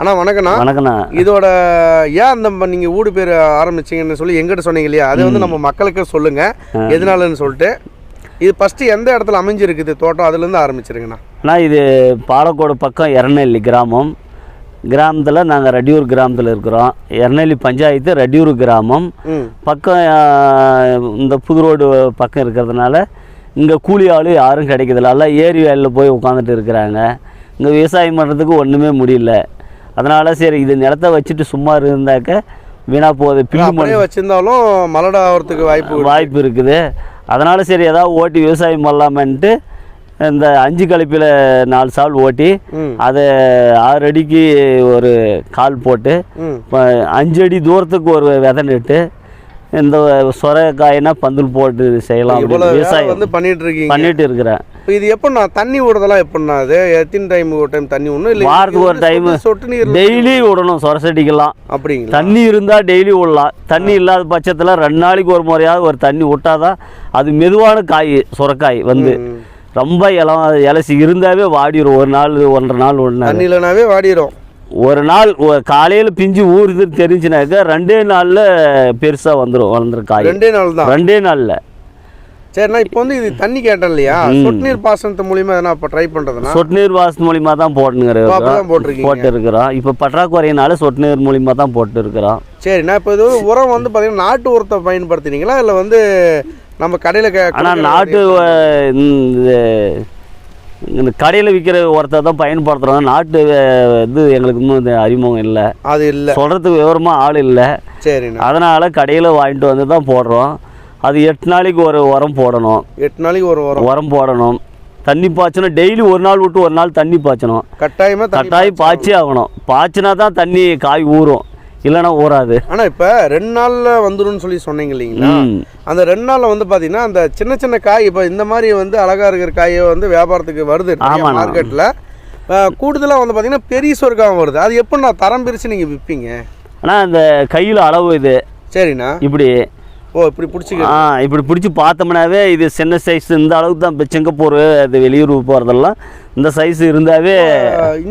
அண்ணா வணக்கண்ணா வணக்கண்ணா இதோட ஏன் அந்த ம- நீங்க ஊடு பேர் ஆரம்பிச்சீங்கன்னு சொல்லி எங்கிட்ட சொன்னீங்க இல்லையா அது வந்து நம்ம மக்களுக்கு சொல்லுங்க. எதனாலன்னு சொல்லிட்டு. இது ஃபர்ஸ்ட் எந்த இடத்துல அமைஞ்சிருக்குது தோட்டம்? அதுல இருந்து ஆரம்பிச்சிருங்கண்ணா. அண்ணா இது பாலக்கோடு பக்கம் எரநெல்லி கிராமம். கிராமத்தில் நாங்கள் ரெடியூர் கிராமத்தில் இருக்கிறோம். எரநெல்லி பஞ்சாயத்து ரெடியூர் கிராமம். பக்கம் இந்த புது ரோடு பக்கம் இருக்கிறதுனால இங்கே கூலி ஆள் யாரும் கிடைக்கிறதில்ல. எல்லாம் ஏரி வேலையில் போய் உட்காந்துட்டு இருக்கிறாங்க. இங்கே விவசாயம் பண்ணுறதுக்கு ஒன்றுமே முடியல. அதனால் சரி இது நிலத்தை வச்சுட்டு சும்மா இருந்தாக்க வீணாக போகுது. அப்படியே வச்சிருந்தாலும் மலடா ஆகிறதுக்கு வாய்ப்பு வாய்ப்பு இருக்குது. அதனால் சரி ஏதாவது ஓட்டி விவசாயம் பண்ணலாமன்ட்டு இந்த அஞ்சு கலப்பில் நாலு சால் ஓட்டி அதை ஆறு அடிக்கு ஒரு கால் போட்டு அஞ்சு அடி தூரத்துக்கு ஒரு விதை நட்டு இந்த சொரக்காயினா பந்தல் போட்டு செய்யலாம் விவசாயம் வந்து பண்ணிட்டு இருக்கீங்க. பண்ணிட்டு இருக்கிறேன். இப்போ இது எப்படிண்ணா? தண்ணி விடுறதெல்லாம் எப்படிண்ணா அது எத்தனை டைம் ஒரு டைம் தண்ணி விடணும் இல்லை வாரத்துக்கு ஒரு time. சொட்டு- நீர் டெய்லி விடணும் சொரசடிக்கலாம். அப்படிங்களா? தண்ணி இருந்தால் டெய்லி விடலாம் தண்ணி இல்லாத பட்சத்தில் ரெண்டு நாளைக்கு ஒரு முறையாவது ஒரு தண்ணி விட்டாதான் அது மெதுவான காய் சுரக்காய் வந்து. ரொம்ப இலம் இலசி இருந்தாவே வாடிடும் ஒரு நாள் ஒன்றரை நாள் ஒன்று தண்ணி இல்லைனாவே வாடிடும் ஒரு நாள் காலையில் பிஞ்சு ஊறுதுன்னு தெரிஞ்சுனாக்கா ரெண்டே நாளில் பெருசாக வந்துடும் வளர்ந்துரும் காய். ரெண்டே நாள் தான் ரெண்டே நாளில். சரிண்ணா இப்போ வந்து இது தண்ணி கேட்டேன் இல்லையா? சொட்டு நீர் பாசனத்து மூலியமா எதனா இப்போ ட்ரை பண்றதுன்னா? சொட்டு நீர் வாசல் மூலியமாக தான் போட்டுங்கிறோம் போட்டு இருக்கிறோம் இப்போ பற்றாக்குறையினால சொட்டு நீர் மூலியமாக தான் போட்டு இருக்கிறோம் சரிண்ணா இப்போ இது உரம் வந்து பார்த்தீங்கன்னா நாட்டு உரத்தை பயன்படுத்தினீங்களா? இல்லை வந்து நம்ம கடையில் ஆனால் நாட்டு அஹ், இந்த கடையில் விற்கிற உரத்தை தான் பயன்படுத்துகிறோம் நாட்டு இது எங்களுக்கு இன்னும் இந்த அறிமுகம் இல்லை. அது இல்லை. சொல்கிறதுக்கு விவரமாக ஆள் இல்லை. சரிண்ணா. அதனால் கடையில் வாங்கிட்டு வந்து தான் போடுறோம். அது எட்டு நாளைக்கு ஒரு உரம் போடணும். எட்டு நாளைக்கு ஒரு உரம். உரம் போடணும். தண்ணி பாய்ச்சணும் டெய்லி ஒரு நாள் விட்டு ஒரு நாள் தண்ணி பாய்ச்சணும். கட்டாயமா தண்ணி கட்டாயம் பாய்ச்சே ஆகணும். பாய்ச்சினா தான் தண்ணி காய் ஊறும். இல்லைன்னா ஊறாது. ஆனா இப்போ ரெண்டு நாள்ல வந்துரும்னு சொல்லி சொன்னீங்க இல்லைங்களா? அந்த ரெண்டு நாள்ல வந்து பாத்தீங்கன்னா அந்த சின்ன சின்ன காய் இப்போ இந்த மாதிரி வந்து அழகா இருக்கிற காயை வந்து வியாபாரத்துக்கு வருது ஆமாண்ணா. மார்க்கெட்டில் கூடுதலாக வந்து பாத்தீங்கன்னா பெரிய சொர்க்காவும் வருது. அது எப்படி நான் தரம் பிரிச்சு நீங்க விற்பீங்க ஆனால் அந்த கையில் அளவு இது. சரிண்ணா. இப்படி ஓ இப்படி பிடிச்சிக்க ஆ இப்படி பிடிச்சி பார்த்தோம்னாவே இது சின்ன சைஸ் இந்த அளவுக்கு தான் இப்போ சிங்கப்பூர் அது வெளியூர் போகிறதெல்லாம் இந்த சைஸ் இருந்தாவே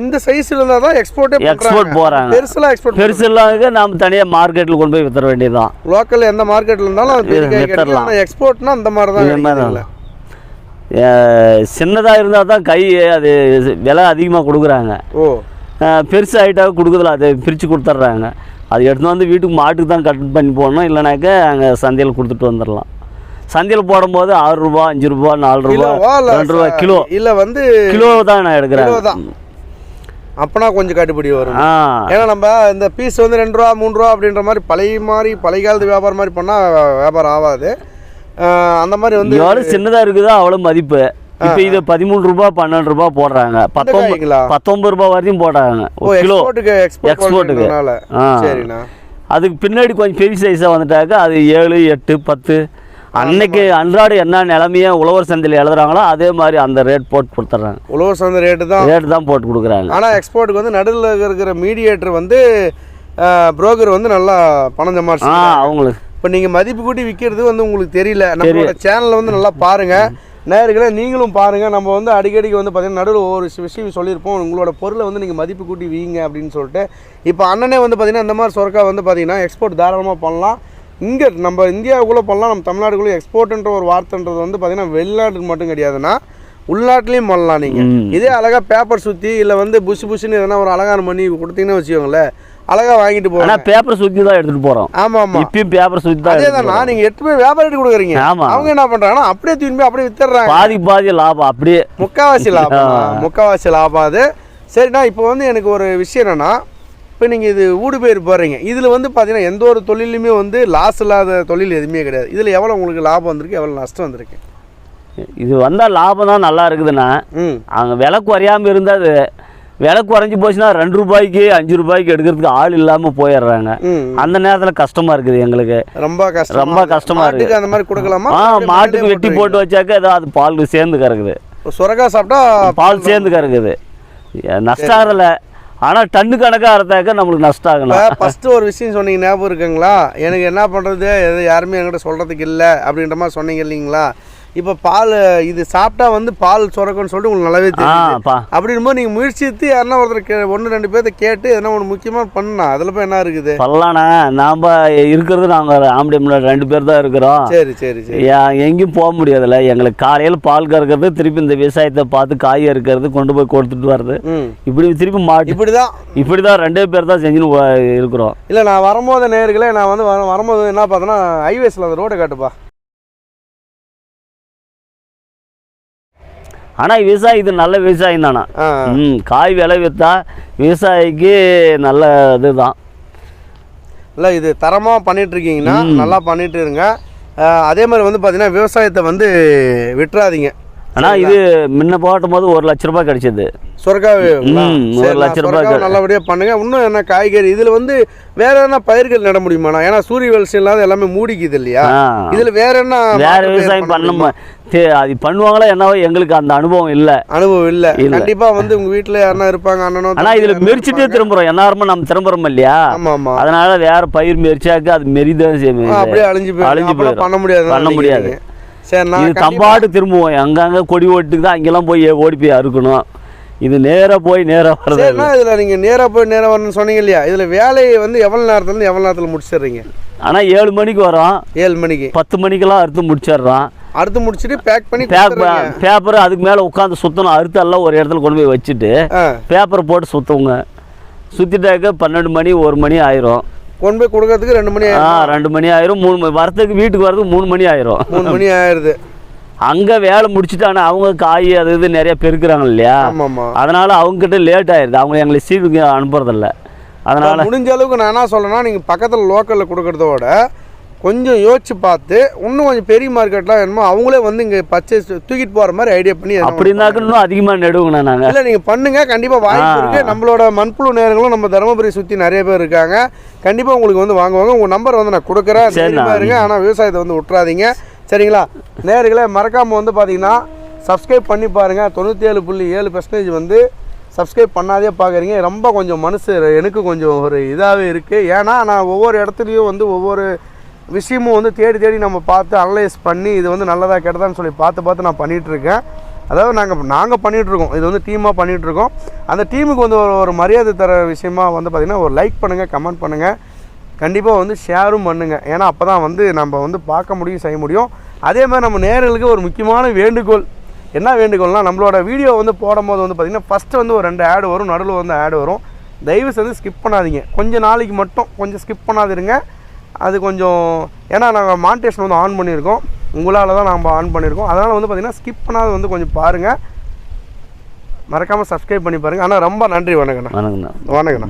இந்த சைஸ்ல இருந்தா தான் எக்ஸ்போர்ட்டே எக்ஸ்போர்ட் போகிறாங்க பெருசுலாம் எக்ஸ்போர்ட் பெருசெல்லாம் நாம் தனியாக மார்க்கெட்டில் கொண்டு போய் வித்துற வேண்டியதுதான். லோக்கல் எந்த மார்க்கெட்ல இருந்தாலும். ஆனால் எக்ஸ்போர்ட்னா அந்த மாதிரி தான் இந்த மாதிரி. சின்னதாக இருந்தால் தான் கை அது விலை அதிகமாக கொடுக்குறாங்க. ஓ. பெருசு ஆகிட்டாக கொடுக்குறதில்ல அதை பிரித்து கொடுத்துட்றாங்க. அது எடுத்துன்னு வந்து வீட்டுக்கு மாட்டுக்கு தான் கட் பண்ணி போடணும். இல்லைனாக்கா அங்கே சந்தையில் கொடுத்துட்டு வந்துடலாம். சந்தையில் போடும்போது ஆறு ரூபா அஞ்சு ரூபா நாலு ரூபா ரெண்டு ரூபா கிலோ. இல்ல வந்து கிலோ தான் நான் எடுக்கிறேன். தான். அப்பனா கொஞ்சம் கட்டுப்படி வரும். ஏன்னா நம்ம இந்த பீஸ் வந்து ரெண்டு ரூபா மூணு ரூபா அப்படின்ற மாதிரி பழைய மாதிரி பழைய காலத்து வியாபாரம் மாதிரி பண்ணா வியாபாரம் ஆகாது. அந்த மாதிரி வந்து எவ்வளோ சின்னதாக இருக்குதோ? அவ்வளோ மதிப்பு. இப்போ இது பதிமூணு ரூபா பன்னெண்டு ரூபா போடுறாங்க. பத்தொம்பது காய்ங்களா? பத்தொம்பது ரூபா வரையும் போடுறாங்க. ஒரு கிலோ எக்ஸ்போர்ட்டுக்கு அதுக்கு பின்னாடி கொஞ்சம் பெரிய சைஸாக வந்துட்டாக்க அது ஏழு எட்டு பத்து. அன்னைக்கு அன்றாட என்ன நிலமைய உழவர் சந்தையில் எழுதுறாங்களோ அதே மாதிரி அந்த ரேட் போட்டு கொடுத்துட்றாங்க. உழவர் சந்தை ரேட்டு தான். ரேட் தான் போட்டு கொடுக்குறாங்க. ஆனா எக்ஸ்போர்ட்டுக்கு வந்து நடுவில் இருக்கிற மீடியேட்டர் வந்து புரோக்கர் வந்து நல்லா பணம் சம்பாரிச்சு அவங்களுக்கு. இப்போ நீங்கள் மதிப்பு கூட்டி விற்கிறது வந்து உங்களுக்கு தெரியல. நம்மளோட சேனலை வந்து நல்லா பாருங்க. நேயர்களே நீங்களும் பாருங்க. நம்ம வந்து அடிக்கடிக்கு வந்து பார்த்தீங்கன்னா நடுவில் ஒவ்வொரு விஷயம் சொல்லியிருப்போம். உங்களோட பொருளை வந்து நீங்கள் மதிப்பு கூட்டி வீங்க அப்படின்னு சொல்லிட்டு. இப்போ அண்ணனே வந்து பார்த்தீங்கன்னா இந்த மாதிரி சொரக்கா வந்து பார்த்தீங்கன்னா எக்ஸ்போர்ட் தாராளமாக பண்ணலாம். இங்கே நம்ம இந்தியாவுக்குள்ளே பண்ணலாம் நம்ம தமிழ்நாடுக்குள்ளே எக்ஸ்போர்ட்ன்ற ஒரு வார்த்தைன்றது வந்து பார்த்தீங்கன்னா வெளிநாட்டுக்கு மட்டும் கிடையாதுன்னா உள்நாட்டிலையும் பண்ணலாம் நீங்கள். இதே அழகாக பேப்பர் சுற்றி இல்லை வந்து புஷ் புஷ்னு எதனா ஒரு அழகான பண்ணி கொடுத்தீங்கன்னு வச்சுக்கோங்களேன் அழகாக வாங்கிட்டு ஆனால் பேப்பர் சுற்றி தான் எடுத்துகிட்டு போகிறோம் ஆமாம் ஆமாம் இப்பயும் பேப்பர் சுற்றி தான் அதே தான் நீங்க எட்டு போய் வியாபாரிட்டு கொடுக்குறீங்க. ஆமா. அவங்க என்ன பண்றாங்கன்னா அப்படியே போய் அப்படியே வித்துறாங்க. பாதி பாதி லாபம் அப்படியே. முக்காவாசி லாபம். முக்காவாசி லாபம் அது. சரிண்ணா இப்போ வந்து எனக்கு ஒரு விஷயம் என்னன்னா இப்போ நீங்கள் இது ஊடு பேர் போடுறீங்க. இதில் வந்து பார்த்தீங்கன்னா எந்த ஒரு தொழிலுமே வந்து லாஸ் இல்லாத தொழில் எதுவுமே கிடையாது. இதில் எவ்வளோ உங்களுக்கு லாபம் வந்திருக்கு எவ்வளோ நஷ்டம் வந்திருக்கு? இது வந்தால் லாபம் தான் நல்லா இருக்குதுண்ணா. ம். அங்கே விலை குறையாமல் இருந்தால் அது விலை குறைஞ்சி போச்சுன்னா ரெண்டு ரூபாய்க்கு அஞ்சு ரூபாய்க்கு எடுக்கிறதுக்கு ஆள் இல்லாமல் போயிடுறாங்க. அந்த நேரத்தில் கஷ்டமாக இருக்குது எங்களுக்கு. ரொம்ப கஷ்டம் ரொம்ப கஷ்டமா இருக்கு. அந்த மாதிரி கொடுக்கலாமா? ஆ மாட்டுக்கு வெட்டி போட்டு வச்சாக்க ஏதோ அது பால் சேர்ந்து கறக்குது. சுரக்கா சாப்பிட்டா பால் சேர்ந்து கறக்குது. நஷ்டம் ஆகல. ஆனால் டன்னு கணக்காக அறுத்தாக்க நம்மளுக்கு நஷ்டம் ஆகலாம். ஃபஸ்ட்டு ஒரு விஷயம் சொன்னீங்க ஞாபகம் இருக்குங்களா? எனக்கு என்ன பண்ணுறது எது யாருமே என்கிட்ட சொல்கிறதுக்கு இல்லை அப்படின்ற மாதிரி சொன்னீங்க இல்லைங்களா? இப்போ பால் இது சாப்பிட்டா வந்து பால் சுரக்கும்னு சொல்லிட்டு உங்களுக்கு நல்லாவே தெரியும் பா. அப்படிங்கும்போது நீங்கள் முயற்சி எடுத்து யாருன்னா ஒருத்தர் ஒன்று ரெண்டு பேர்த்த கேட்டு எதனா ஒன்று முக்கியமாக பண்ணா அதில் போய் என்ன இருக்குது? பல்லாண்ணா நாம் இருக்கிறது நாங்கள் ஆம்பளை ரெண்டு பேர் தான் இருக்கிறோம். சரி சரி சரி. எங்கேயும் போக முடியாதுல்ல. எங்களுக்கு காலையில் பால் கறக்கிறது திருப்பி இந்த விவசாயத்தை பார்த்து காய் அறுக்கிறது கொண்டு போய் கொடுத்துட்டு வர்றது. இப்படி திருப்பி மாட்டி இப்படி தான் இப்படி தான் ரெண்டே பேர் தான் செஞ்சுன்னு இருக்கிறோம். இல்லை நான் வரும்போது நேர்களே நான் வந்து வர- வரும்போது என்ன பார்த்தேன்னா ஹைவேஸில் அந்த ரோடை காட்டுப்பா. ஆனால் விவசாயி இது நல்ல விவசாயம் தானா? ம் காய் விற்றா விவசாயிக்கு நல்ல இதுதான். இல்லை இது தரமாக பண்ணிட்டு இருக்கீங்கன்னா. நல்லா பண்ணிட்டு இருங்க அதே மாதிரி வந்து பார்த்தீங்கன்னா விவசாயத்தை வந்து விட்டுறாதீங்க. ஆனால் இது முன்ன போட்டும் போது ஒரு லட்ச ரூபாய் கிடைச்சது. சொர்க்காவே ஒரு லட்ச ரூபாய் நல்லபடியாக பண்ணுங்க. இன்னும் என்ன காய்கறி? இதில் வந்து வேற என்ன பயிர்கள் நட முடியுமாண்ணா? ஏன்னா சூரிய வெளிச்சம் இல்லாத எல்லாமே மூடிக்குது இல்லையா? இதில் வேற என்ன வேற விவசாயம் பண்ண அது பண்ணுவாங்களா என்னவோ எங்களுக்கு அந்த அனுபவம் இல்லை. அனுபவம் இல்லை. இல்ல. கண்டிப்பா வந்து உங்க வீட்டில் யாருன்னா இருப்பாங்க அண்ணனோ ஆனால் இதில் மெரிச்சிட்டே. திரும்புகிறோம் எல்லாருமே நம்ம திரும்புகிறோம் இல்லையா? ஆமா ஆமா. அதனால வேற பயிர் மெரிச்சாக்க அது மெரிதான் செய்யும் அப்படியே அழிஞ்சு போயிடும். அழிஞ்சு போயிடும். பண்ண முடியாது பண்ண முடியாது. சரி இது தம்பாடு திரும்புவோம். அங்கங்க கொடி ஓட்டுக்கு தான் அங்கெல்லாம் போய் ஓடி போய் அறுக்கணும். இது நேரா போய் நேரா வர்றது இதுல நீங்க நேரா போய் நேரா வரணும்னு சொன்னீங்க இல்லையா? இதுல வேலையை வந்து எவ்வளவு நேரத்துல இருந்து எவ்வளவு நேரத்துல முடிச்சிடுறீங்க? ஆனா ஏழு மணிக்கு வரோம் ஏழு மணிக்கு. பத்து மணிக்கெல்லாம் அறுத்து முடிச்சிடுறோம். அறுத்து முடிச்சிட்டு பேக் பண்ணி பேப்பர் அதுக்கு மேலே உட்காந்து சுற்றணும் அறுத்து எல்லாம் ஒரு இடத்துல கொண்டு போய் வச்சுட்டு பேப்பரை போட்டு சுற்றுவோங்க சுற்றிட்டாக்க பன்னெண்டு மணி ஒரு மணி ஆயிரும். கொண்டு போய் கொடுக்கறதுக்கு ரெண்டு மணி ஆ. ரெண்டு மணி ஆயிரும். மூணு மணி வரத்துக்கு வீட்டுக்கு வரதுக்கு மூணு மணி ஆயிரும். மூணு மணி ஆயிருது. அங்கே வேலை முடிச்சுட்டானா அவங்க காய் அது இது நிறைய பெருக்குறாங்க இல்லையா? அதனால அவங்க கிட்ட லேட் ஆயிருது. அவங்க எங்களை சீட்டுக்கு அனுப்புறதில்ல. அதனால முடிஞ்ச அளவுக்கு நான் என்ன சொல்றேன்னா நீங்க பக்கத்துல லோக்கல்ல கொடுக்கறதோட கொஞ்சம் யோசிச்சு பார்த்து இன்னும் கொஞ்சம் பெரிய மார்க்கெட்லாம் வேணுமோ அவங்களே வந்து இங்க பர்ச்சேஸ் தூக்கிட்டு போற மாதிரி ஐடியா பண்ணி அப்படின்னாக்க இன்னும் அதிகமாக நெடுவுங்கண்ணா நாங்கள் இல்ல நீங்க பண்ணுங்க. கண்டிப்பா வாய்ப்பு ஆ. இருக்கு. நம்மளோட மண்புழு நேரங்களும் நம்ம தருமபுரி சுத்தி நிறைய பேர் இருக்காங்க. கண்டிப்பா உங்களுக்கு வந்து வாங்குவாங்க. உங்க நம்பர் வந்து நான் கொடுக்குறேன். இருங்க. ஆனா விவசாயத்தை வந்து விட்டுறாதீங்க சரிங்களா? நேர்களே மறக்காம வந்து பாத்தீங்கன்னா சப்ஸ்கிரைப் பண்ணி பாருங்க. தொண்ணூற்றி ஏழு புள்ளி ஏழு பெர்சன்டேஜ் வந்து சப்ஸ்கிரைப் பண்ணாதே பார்க்குறீங்க ரொம்ப கொஞ்சம் மனசு எனக்கு கொஞ்சம் ஒரு இதாகவே இருக்குது ஏன்னா நான் ஒவ்வொரு இடத்துலையும் வந்து ஒவ்வொரு விஷயமும் வந்து தேடி தேடி நம்ம பார்த்து அனலைஸ் பண்ணி இது வந்து நல்லதா கெட்டதான்னு சொல்லி பார்த்து பார்த்து நான் பண்ணிகிட்டு இருக்கேன் அதாவது நாங்கள் நாங்கள் பண்ணிகிட்ருக்கோம் இது வந்து டீமாக பண்ணிகிட்ருக்கோம் அந்த டீமுக்கு வந்து ஒரு ஒரு மரியாதை தர விஷயமா வந்து பார்த்திங்கன்னா ஒரு லைக் பண்ணுங்கள் கமெண்ட் பண்ணுங்கள் கண்டிப்பாக வந்து ஷேரும் பண்ணுங்கள் ஏன்னா அப்போ தான் வந்து நம்ம வந்து பார்க்க முடியும் செய்ய முடியும். அதே மாதிரி நம்ம நேர்களுக்கு ஒரு முக்கியமான வேண்டுகோள். என்ன வேண்டுகோள்னால் நம்மளோட வீடியோ வந்து போடும்போது வந்து பார்த்திங்கன்னா ஃபஸ்ட்டு வந்து ஒரு ரெண்டு ஆடு வரும் நடுவில் வந்து ஆடு வரும். தயவு செஞ்சு ஸ்கிப் பண்ணாதீங்க. கொஞ்சம் நாளைக்கு மட்டும் கொஞ்சம் ஸ்கிப் பண்ணாதிருங்க. அது கொஞ்சம் ஏன்னா நாங்கள் மானிட்டேஷன் வந்து ஆன் பண்ணியிருக்கோம். உங்களால் தான் நம்ம ஆன் பண்ணியிருக்கோம். அதனால் வந்து பார்த்திங்கன்னா ஸ்கிப் பண்ணாத வந்து கொஞ்சம் பாருங்கள் மறக்காமல் சப்ஸ்கிரைப் பண்ணி பாருங்கள் ஆனால் ரொம்ப நன்றி. வணக்கண்ணா வணக்கண்ணா வணக்கண்ணா